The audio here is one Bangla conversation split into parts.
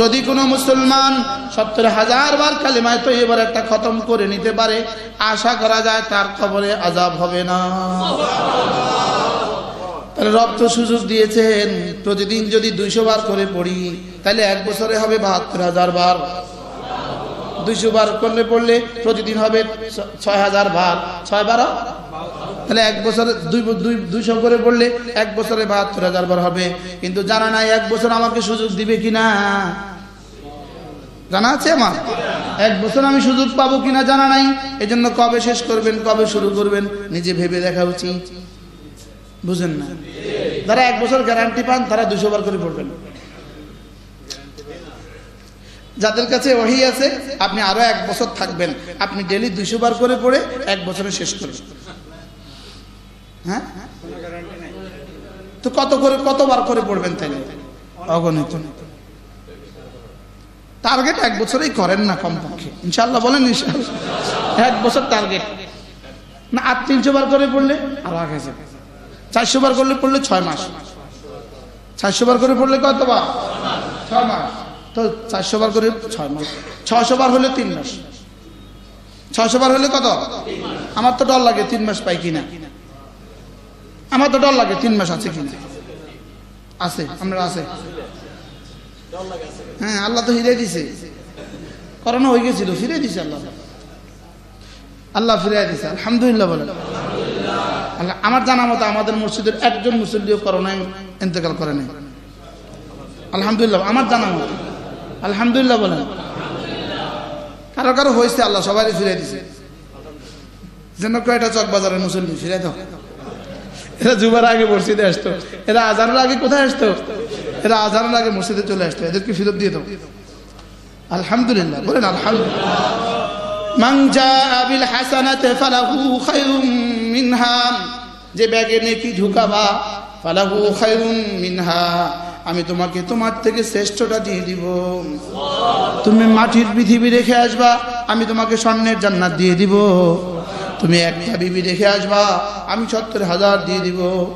যদি কোনো মুসলমান সত্তর হাজার বার কালিমায় তো এবার একটা খতম করে নিতে পারে, আশা করা যায় তার কবরে আজাব হবে না। তাহলে রব তো সুযোগ দিয়েছেন, প্রতিদিন যদি দুইশো বার করে পড়ি, তাহলে এক বছরে হবে বাহাত্তর হাজার বার। দুইশো বার করলে পড়লে প্রতিদিন হবে ছয় হাজার বার ছয় বারো? তাহলে এক বছরে দুই দুই দুইশো করে পড়লে এক বছরে বাহাত্তর হাজার বার হবে। কিন্তু জানা নাই এক বছর আমাকে সুযোগ দিবে কিনা? জানা আছে আমার? এক বছর আমি সুযোগ পাবো কিনা জানা নাই। এজন্য কবে শেষ করবেন, কবে শুরু করবেন, নিজে ভেবে দেখা উচিত। বুঝেন না? যারা এক বছর গ্যারান্টি পান, তারা দুশো বার করে পড়বেন। যাদের কাছে ওহি আছে, আপনি আরও এক বছর থাকবেন। আপনি ডেলি দুশো বার করে পড়ে এক বছরে শেষ করবেন। হ্যাঁ? তো কত করে, কতবার করে পড়বেন তাইলে? অগণিত। টার্গেট এক বছরেই করেন না কমপক্ষে। ইনশাল্লাহ বলেন এক বছর টার্গেট না, আর তিনশো বার করে পড়লে আরও আগে যাবে। চারশো বার করলে পড়লে ছয় মাস। চারশো বার করে পড়লে কত বার ছয় মাস। তো চারশো বার করে ছয় মাস। ছশো বার হলে তিন মাস। ছশো বার হলে কত? আমার তো ডর লাগে তিন মাস পাই কিনা। আমার তো ডর লাগে তিন মাস আছে কিনা। আছে, আমরা আছে। হ্যাঁ আল্লাহ তো হিরে দিছে। করোনা হয়ে গেছিল ফিরে দিছে আল্লাহ। আল্লাহ ফিরে দিছে, আলহামদুলিল্লাহ বলেন। আল্লাহ, আমার জানা মতো আমাদের মসজিদের একজন মুসল্লিও করোনায় ইন্তেকাল করে নাই। আলহামদুলিল্লাহ, আমার জানা মতো। আলহামদুলিল্লাহ বলেন। কারও কারও হয়েছে আল্লাহ সবাই ফিরে দিছে। যেন কয়টা চক বাজারের মুসল্লি ফিরে দাও। এরা জুবার আগে মসজিদে আসতো, এরা আজানের আগে কোথায় আসতো? এরা আজানের আগে মসজিদে চলে আসতো, এদেরকে ফিরত দিয়ে দাও। আলহামদুলিল্লাহ, বলেন আলহামদুলিল্লাহ। যে ব্যাগে নেকি ঢুকাবা, ফালাহু খায়রুম মিনহা। আমি তোমাকে তোমার থেকে শ্রেষ্ঠটা দিয়ে দিব। তুমি মাটির পৃথিবী রেখে আসবা, আমি তোমাকে স্বর্ণের জান্নাত দিয়ে দিব। তুমি একটা বিবি রেখে আসবা, আমি সত্তর হাজার দিয়ে দিব।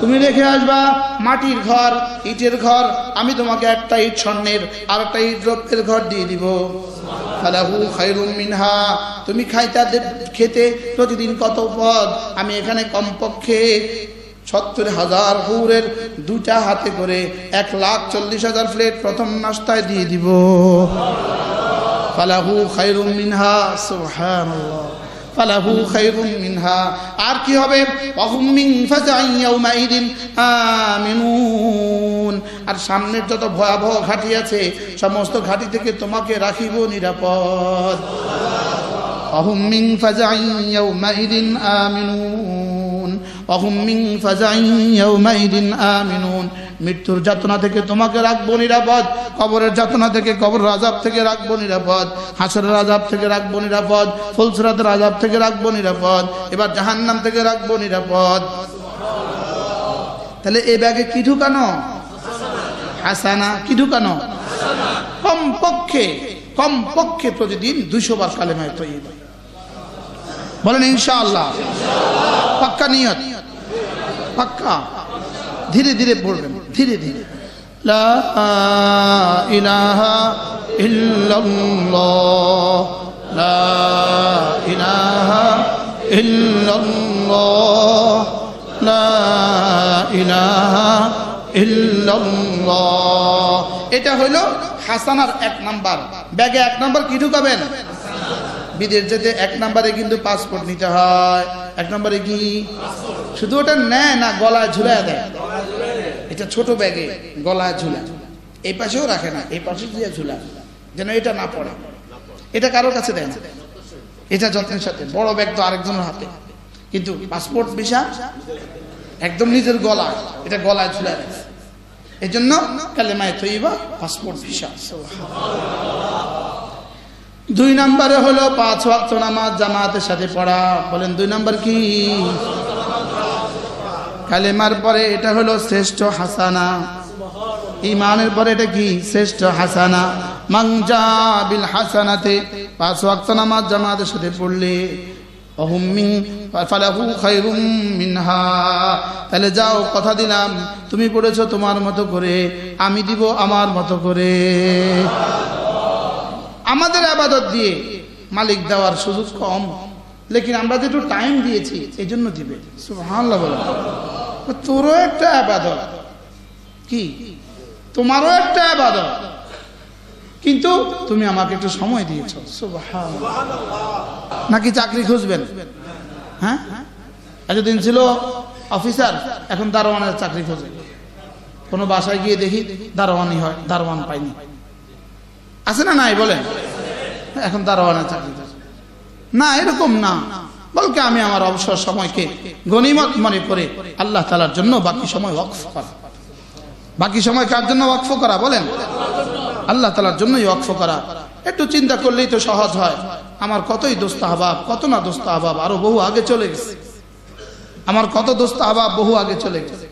তুমি রেখে আসবা, মাটির ঘর, ইটের ঘর, আমি তোমাকে একটা ইট স্বর্ণের আর একটা ইট রৌপ্যের ঘর দিয়ে দিব। মিনহা, তুমি খাইতা দে- খেতে প্রতিদিন কত পদ? আমি এখানে কমপক্ষে সত্তর হাজার হুরের দুটা হাতে করে এক লাখ চল্লিশ হাজার প্লেট প্রথম নাস্তায় দিয়ে দিব। ফালাহু খাইরুম মিনহা, সুবহানাল্লাহ। ফালাহু খায়রুম মিনহা। আর কি হবে? অহুম মিন ফাজাইন ইয়াউমাইদিন আমিনুন। আর সামনের যত ভয়াবহ ঘাটি আছে, সমস্ত ঘাটি থেকে তোমাকে রাখিব নিরাপদ। অহুম মিন ফাজাইন ইয়াউমাইদিন আমিনুন। অহুম মিন ফাজাইন আমিনুন। মৃত্যুর যাতনা থেকে তোমাকে রাখব নিরাপদ, কবরের যাতনা থেকে কবর রাজাব থেকে রাখব নিরাপদ, হাসরের আজাব থেকে রাখব নিরাপদ, ফুলসরাতের আজাব থেকে রাখব নিরাপদ, এবার জাহান্নাম থেকে রাখব নিরাপদ। তাহলে এই ব্যাগে কি ঢুকানো? হাসানা কি ঢুকানো? কমপক্ষে কমপক্ষে প্রতিদিন দুইশো বার কালেমায় তৈরি বলেন, ইনশাআল্লাহ। পাক্কা নিয়ত। পাক্কা। ধীরে ধীরে পড়বেন ধীরে ধীরে। লা ইলাহা লা লা এটা হইল হাসানার এক নাম্বার। ব্যাগে এক নাম্বার কি ঢুকাবেন? বিদেশ যেতে এক নম্বরে কিন্তু পাসপোর্ট নিতে হয়। এক নম্বরে কি? শুধু ওটা নেয় না, গলায় ঝুলায় দেয়। এটা ছোট ব্যাগে গলায় ঝুলা এই পাশেও রাখে না, এই পাশে দিয়ে ঝুলা যেন এটা না পড়ে। এটা কারোর কাছে দেয় না। এটা যত্নের সাথে। বড় ব্যাগ তো আরেকজনের হাতে। কিন্তু পাসপোর্ট ভিসা একদম নিজের গলা, এটা গলায় ঝুলায় রাখে এই জন্য কালে কালেমায় তৈবা পাসপোর্ট ভিসা দুই নম্বরে হলো পাঁচ ওয়াক্ত নামাজ জামাতের সাথে পড়া। বলেন দুই নম্বর কি? কালেমার পরে এটা হলো শ্রেষ্ঠ হাসানা। ইমানের পরে এটা কি? শ্রেষ্ঠ হাসানা। মাংজা বিল হাসানাতে পাঁচ ওয়াক্ত নামাজ জামাতের সাথে পড়লে তাহলে যাও, কথা দিলাম। তুমি পড়েছো তোমার মতো করে, আমি দিব আমার মতো করে। আমাদের আবাদত দিয়ে মালিক দেওয়ার সুযোগ কম, লেকিন আমরা যে একটু টাইম দিয়েছি এই জন্য দিবে বলে। তোরও একটা আবাদত। কি? তোমারও একটা আবাদত। কিন্তু তুমি আমাকে একটু সময় দিয়েছ। নাকি চাকরি খুঁজবেন? হ্যাঁ? এতদিন ছিল অফিসার, এখন দারোয়ানের চাকরি খোঁজে। কোনো বাসায় গিয়ে দেখি দারোয়ানি হয়, দারোয়ান পাইনি। আছে না নাই বলেন? এখন দারোয়ানের চাকরি না, এরকম না। বলকে আমি আমার অবসর সময়কে গনিমত মনে করে আল্লাহ তালার জন্য বাকি সময় ওয়াকফ করা। বাকি সময় কার জন্য ওয়াকফ করা বলেন? আল্লাহ তালার জন্যই ওয়াকফ করা। একটু চিন্তা করলেই তো সহজ হয়। আমার কতই দোস্ত আহবাব, কত না দোস্ত আহবাব, আরও বহু আগে চলে গেছে। আমার কত দোস্ত আহবাব বহু আগে চলে গেছে।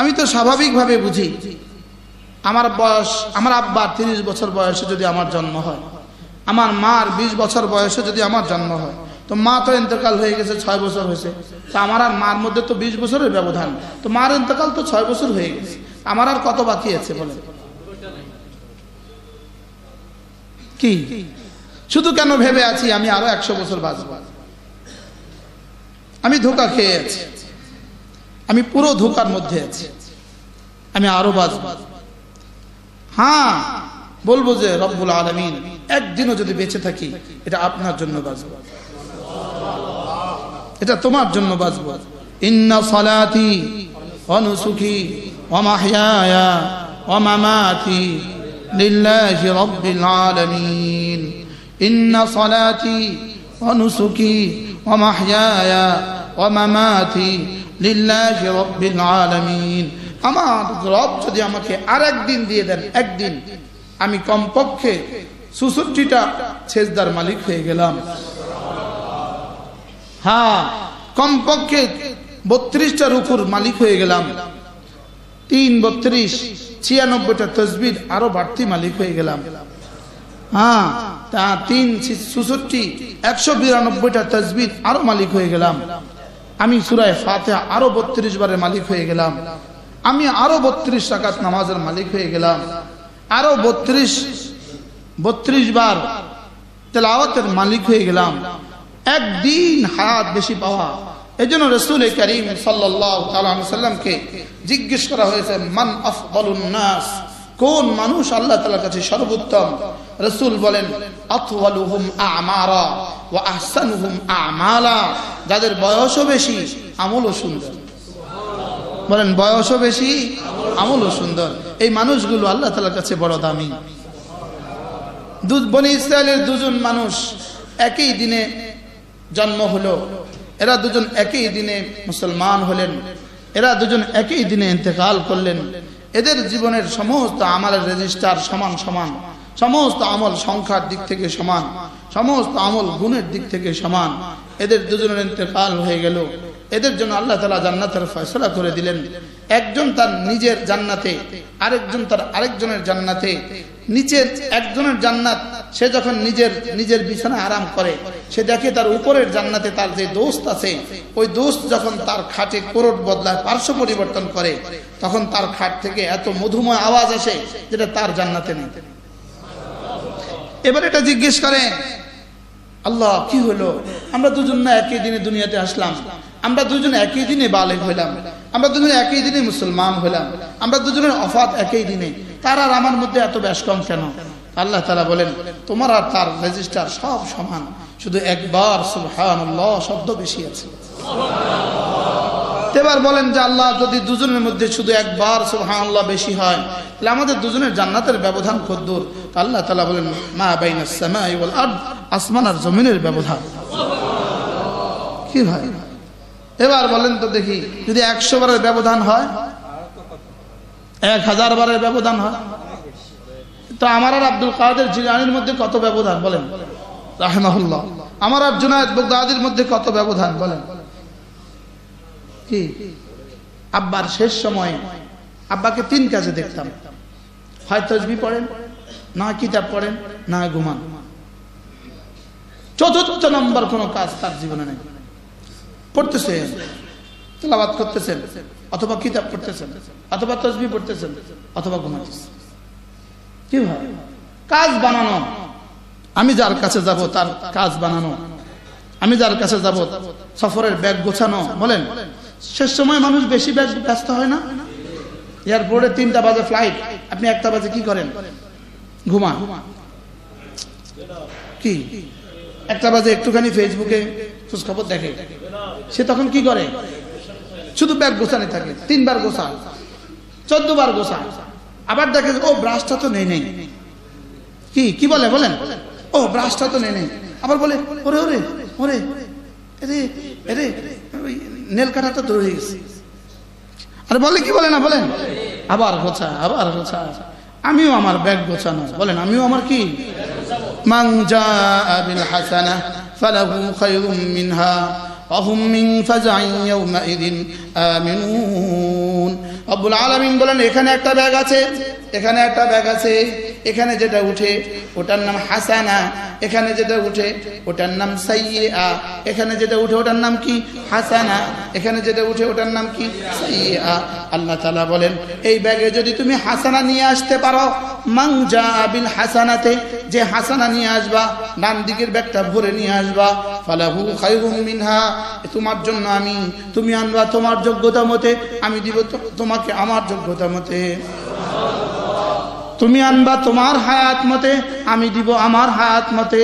আমি তো স্বাভাবিকভাবে বুঝি, আমার বয়স, আমার আব্বার তিরিশ বছর বয়সে যদি আমার জন্ম হয় আমার মার বিশ বছর বয়সে যদি আমার জন্ম হয়, তো মা তো ইন্তকাল হয়ে গেছে, ছয় বছর হয়েছে। তো আমার আর মার মধ্যে তো বিশ বছরের ব্যবধান। তো মার ইন্তকাল তো ছয় বছর হয়ে গেছে। আমার আর কত বাকি আছে বলে কি? শুধু কেন ভেবে আছি আমি আরও একশো বছর বাঁচব? আমি ধোকা খেয়ে আছি। আমি পুরো ধোকার মধ্যে আছি। আমি আরও বাঁচব। হ্যাঁ বলব যে রব্বুল আলমিন একদিনও যদি বেঁচে থাকি, এটা আপনার জন্য বাঁচব। এটা তোমার জন্য বাঁচব। ইন্না সালাতি অনুসুখী অমাহিয়া অমামাতি লিল্লাহি রব্বিল আলামিন। ইন্না সালাতি অনুসুখী অমাহিয়া অমামাতি লিল্লাহি রব্বিল আলামিন। আমার রব যদি আমাকে আর একদিন দিয়ে দেন, একদিন, আমি কমপক্ষে সুষট্টিটা ছেজদার মালিক হয়ে গেলাম। হ্যাঁ কমপক্ষে বত্রিশটা রুকুর মালিক হয়ে গেলাম। তিন বত্রিশ, ছিয়ানব্বইটা তসবির আরও বাড়তি মালিক হয়ে গেলাম। হ্যাঁ তা তিন চুষট্টি একশো বিরানব্বইটা তসবির আরও মালিক হয়ে গেলাম। আমি সুরায় ফাতে আরও বত্রিশ বারের মালিক হয়ে গেলাম। আমি আরও বত্রিশ টাকাত নামাজের মালিক হয়ে গেলাম। আরও বত্রিশ বত্রিশ বার তেলাওয়াতের মালিক হয়ে গেলাম। একদিন হাত বেশি পাওয়া। এই জন্য রসুল করিম সাল্লামকে জিজ্ঞেস করা হয়েছে, মান নাস? কোন মানুষ আল্লাহ তালার কাছে সর্বোত্তম? রসুল বলেন আমালা। যাদের বয়সও বেশি, আমলও সুন্দর। বলেন, বয়সও বেশি, আমলও সুন্দর। এই মানুষগুলো আল্লাহ তালার কাছে বড় দামি। বনি ইসরায়েলের দুজন মানুষ একই দিনে জন্ম হলো। এরা দুজন একই দিনে মুসলমান হলেন। এরা দুজন একই দিনে ইন্তেকাল করলেন। এদের জীবনের সমস্ত আমলের রেজিস্টার সমান সমান। সমস্ত আমল সংখ্যার দিক থেকে সমান। সমস্ত আমল গুণের দিক থেকে সমান। এদের দুজনের ইন্তেকাল হয়ে গেল। এদের জন্য আল্লাহ তালা জান্নাতের ফয়সলা করে দিলেন। একজন তার নিজের জান্নাতে, আরেকজন তার আরেকজনের জান্নাতে। নিচের একজনের জান্নাত, সে যখন নিজের নিজের বিছানা আরাম করে, সে দেখে তার উপরের জান্নাতে তার যে দোস্ত আছে, ওই দোস্ত যখন তার খাটে কোরট বদলায়, পার্শ্ব পরিবর্তন করে, তখন তার খাট থেকে এত মধুময় আওয়াজ আসে যেটা তার জান্নাতে নেই। এবার এটা জিজ্ঞেস করে আল্লাহ, কি হলো? আমরা দুজন না একই দিনে দুনিয়াতে আসলাম। আমরা দুজন একই দিনে বালেক হইলাম। আমরা দুজনে একই দিনে মুসলমান হইলাম। আমরা দুজনের অফাত একই দিনে। তার আর আমার মধ্যে এত ব্যাস কম কেন? আল্লাহ তালা বলেন, তোমার আর তার রেজিস্টার সব সমান। শুধু একবার সুবহানাল্লাহ শব্দ বেশি আছে। এবার বলেন যে আল্লাহ যদি দুজনের মধ্যে শুধু একবার সুবহানাল্লাহ বেশি হয়, তাহলে আমাদের দুজনের জান্নাতের ব্যবধান কদ্দুর আল্লাহ তালা বলেন, মা বাইনা সামাই ওয়াল আরদ আসমান আর জমিনের ব্যবধান। কি ভাই? এবার বলেন তো দেখি, যদি একশো বারের ব্যবধান হয়, এক হাজার বারের ব্যবধান হয়, তো আমার আর আব্দুল কাদের জিলানির মধ্যে কত ব্যবধান বলেন? রাহেমাহুল্লাহ। আমার আর জুনায়দ বগদাদির মধ্যে কত ব্যবধান বলেন? কি? আব্বার শেষ সময়ে আব্বাকে তিন কাজে দেখতাম। হয় তসবি পড়েন, না কিতাব পড়েন, না ঘুমান। চতুর্থ নম্বর কোনো কাজ তার জীবনে নেই। পড়তেছেন তেলাবাদ করতেছেন, অথবা কিতাব পড়তেছেন, অথবা তসবি পড়তেছেন, অথবা ঘুমাতেছেন। কি ভাই কাজ বানানো। আমি যার কাছে যাব, তার কাজ বানানো। আমি যার কাছে যাব, সফরের ব্যাগ গোছানো। বলেন, শেষ সময় মানুষ বেশি ব্যাগ ব্যস্ত হয় না? এয়ারপোর্টে তিনটা বাজে ফ্লাইট। আপনি একটা বাজে কি করেন? ঘুমা কি? একটা বাজে একটুখানি ফেসবুকে খোঁজখবর দেখে। সে তখন কি করে? শুধু ব্যাগ গোছানে থাকে, তিনবার গোছায় চোদ্দবার গোছায় আবার দেখে ও ব্রাশটা তো নেই নেই। কি কি বলে, বলেন? ও ব্রাশটা তো নেই নেই। আবার বলে, ওরে ওরে ওরে, এরে এরে নেল কাটাটা তো রয়ে গেছে। আর বলে কি বলে না, বলেন? আবার গোছা আবার গোছা। আমিও আমার ব্যাগ গোছানো। বলেন, আমিও আমার কি? মাংজা বিল হাসানা, ফালাহু খায়রুম মিনহা। অহুম মিং ফাজাইয়াউমাইদিন আমিনুন রব্বুল আলামিন বলেন, এখানে একটা ব্যাগ আছে, এখানে একটা ব্যাগ আছে, এখানে যেটা উঠে ওটার নাম হাসানা, এখানে যেটা উঠে ওটার নাম সাইয়ে আ এখানে যেটা উঠে ওটার নাম কি? হাসানা, এখানে যেটা উঠে ওটার নাম কি? সাইয়ে আ আল্লাহ তালা বলেন, এই ব্যাগে যদি তুমি হাসানা নিয়ে আসতে পারো মাংজা বিল হাসানাতে, যে হাসানা নিয়ে আসবা, ডান দিকের ব্যাগটা ভরে নিয়ে আসবা তোমার জন্য আমি, তুমি আনবা তোমার যোগ্যতা মতে, আমি দিব তোমাকে আমার যোগ্যতা মতে। তুমি আনবা তোমার হায়াত মতে, আমি দিব আমার হায়াত মতে।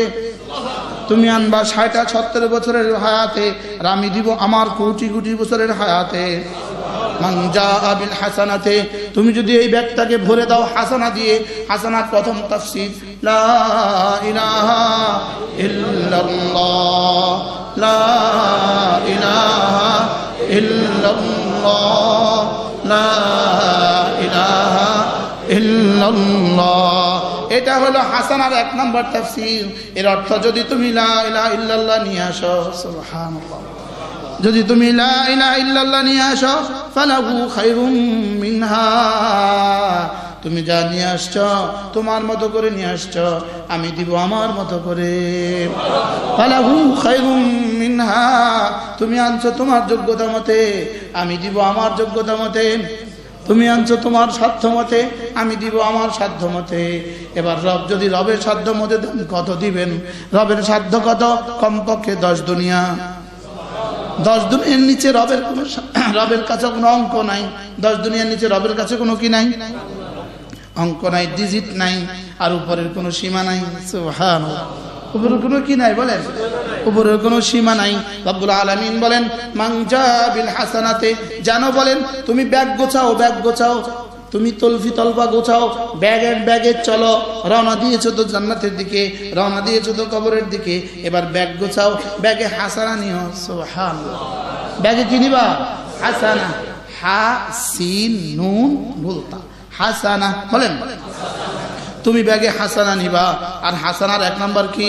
তুমি আনবা ষাটা ছত্তর বছরের হায়াতে, আর আমি দিব আমার কোটি কোটি বছরের হায়াতে। হাসানাতে, তুমি যদি এই ব্যাগটাকে ভরে দাও হাসানা দিয়ে, হাসানার প্রথম এটা হলো হাসানার এক নম্বর তাফসীর। এর অর্থ যদি তুমি লা ইলাহা ইল্লাল্লাহ নিয়ে আসো, সুবহানাল্লাহ। যদি তুমি ইল্লাল্লাহ নিয়ে আসো, ফালাহু মিনহা। তুমি যা নিয়ে আসছ, তোমার মতো করে নিয়ে আসছ, আমি দিব আমার মতো করে। ফালাহু খায়রুম মিনহা। তুমি আনছো তোমার যোগ্যতা মতে, আমি দিব আমার যোগ্যতা মতে। তুমি আনছো তোমার সাধ্য মতে, আমি দিব আমার সাধ্য মতে। এবার রব যদি রবের সাধ্য মতে কত দিবেন? রবের সাধ্য কত? কমপক্ষে দশ দুনিয়া। দশ দুনিয়ার নিচে রবের কোনো রবের কাছে কোনো অঙ্ক নাই। দশ দুনিয়ার নিচে রবের কাছে কোনো কি নাই? অঙ্ক নাই ডিজিট নাই, আর উপরের কোনো সীমা নাই। হ্যাঁ উপরের কোনো কি নাই বলেন? উপরের কোনো সীমা নাই। রব্বুল আলামিন বলেন মাংজা বিল হাসানাতে জানো বলেন, তুমি ব্যাগ গোছাও ব্যাগ গোছাও তুমি তলফি তলফা গোছাও ব্যাগ ব্যাগের ব্যাগে চলো। রওনা দিয়েছ তো জান্নাতের দিকে, রওনা দিয়েছ তো কবরের দিকে। এবার ব্যাগ গোছাও ব্যাগে হাসানা নিও, সুবহানাল্লাহ। ব্যাগে কি নিবা? হাসানা, হা, সিন, নুন ভুলতা হাসানা, বলেন। তুমি ব্যাগে হাসানা নিবা। আর হাসানার এক নাম্বার কি?